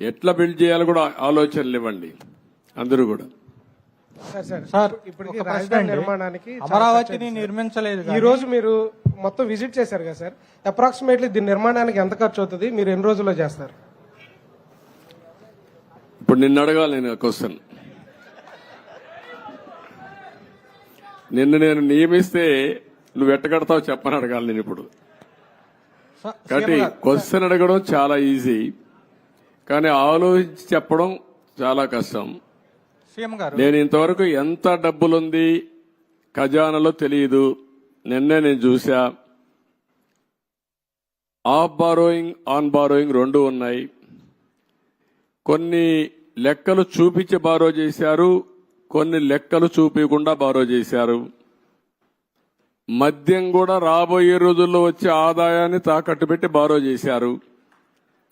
ఎట్లా బిల్డ్ చేయాలో కూడా ఆలోచనలు ఇవ్వండి అందరూ కూడా. సార్ రాజధాని అండి. నిర్మాణానికి చాలా అమరావతిని నిర్మించలేదు. ఈ రోజు మీరు మొత్తం విజిట్ చేశారు కదా సార్. అప్రాక్సిమేట్లీ దీని నిర్మాణానికి ఎంత ఖర్చు అవుతుంది? మీరు ఎన్ని రోజుల్లో చేస్తారు? ఇప్పుడు నిన్ను అడగాలి నేను క్వశ్చన్ నిన్ను నేను నియమిస్తే నువ్వు ఎట్టగడతావు చెప్పని అడగాలి నేను ఇప్పుడు. కాబట్టి క్వశ్చన్ అడగడం చాలా ఈజీ కానీ ఆలోచించి చెప్పడం చాలా కష్టం. సీఎం గారు. నేను ఇంతవరకు ఎంత డబ్బులుంది ఖజానాలో తెలియదు నిన్నే నేను చూసా ఆఫ్ బారోయింగ్ ఆన్ బారోయింగ్ రెండు ఉన్నాయి. కొన్ని లెక్కలు చూపించి బారో చేశారు కొన్ని లెక్కలు చూపించకుండా బారో చేశారు. మద్యం కూడా రాబోయే రోజుల్లో వచ్చే ఆదాయాన్ని తాకట్టు పెట్టి బారో చేశారు.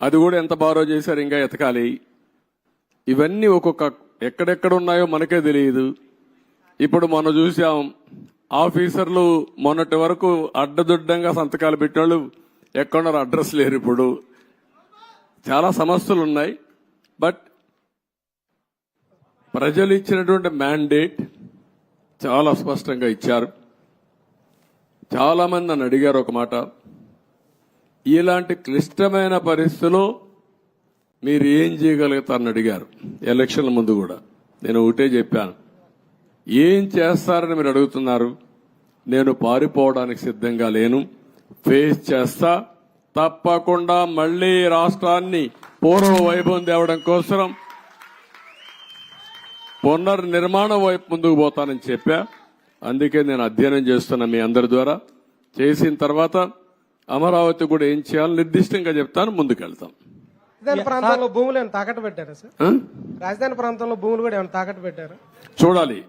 అది కూడా ఎంత బారో చేశారు ఇంకా ఎతకాలి. ఇవన్నీ ఒక్కొక్క ఎక్కడెక్కడ ఉన్నాయో మనకే తెలియదు. ఇప్పుడు మనం చూసాం ఆఫీసర్లు మొన్నటి వరకు అడ్డదుడ్డంగా సంతకాలు పెట్టినోళ్ళు ఎక్కడున్నారు? అడ్రస్ లేరు ఇప్పుడు. చాలా సమస్యలు ఉన్నాయి. బట్ ప్రజలు ఇచ్చినటువంటి మ్యాండేట్ చాలా స్పష్టంగా ఇచ్చారు. చాలా మంది నన్ను అడిగారు ఒక మాట. ఇలాంటి క్లిష్టమైన పరిస్థితిలో మీరు ఏం చేయగలుగుతారని అడిగారు. ఎలక్షన్ల ముందు కూడా. నేను ఒకటే చెప్పాను. ఏం చేస్తారని మీరు అడుగుతున్నారు? నేను పారిపోవడానికి సిద్ధంగా లేను. ఫేస్ చేస్తా. తప్పకుండా మళ్ళీ రాష్ట్రాన్ని పూర్వ వైభవం తేవడం కోసం పునర్నిర్మాణం వైపు ముందుకు పోతానని చెప్పా. అందుకే నేను అధ్యయనం చేస్తున్నా మీ అందరి ద్వారా. చేసిన తర్వాత అమరావతి కూడా ఏం చేయాలో నిర్దిష్టంగా చెప్తాను ముందుకెళ్తాం. రాజధాని ప్రాంతంలో భూములు ఏమైనా తాకట్టు పెట్టారా సార్? రాజధాని ప్రాంతంలో భూములు కూడా ఏమైనా తాకట్టు పెట్టారా? చూడాలి.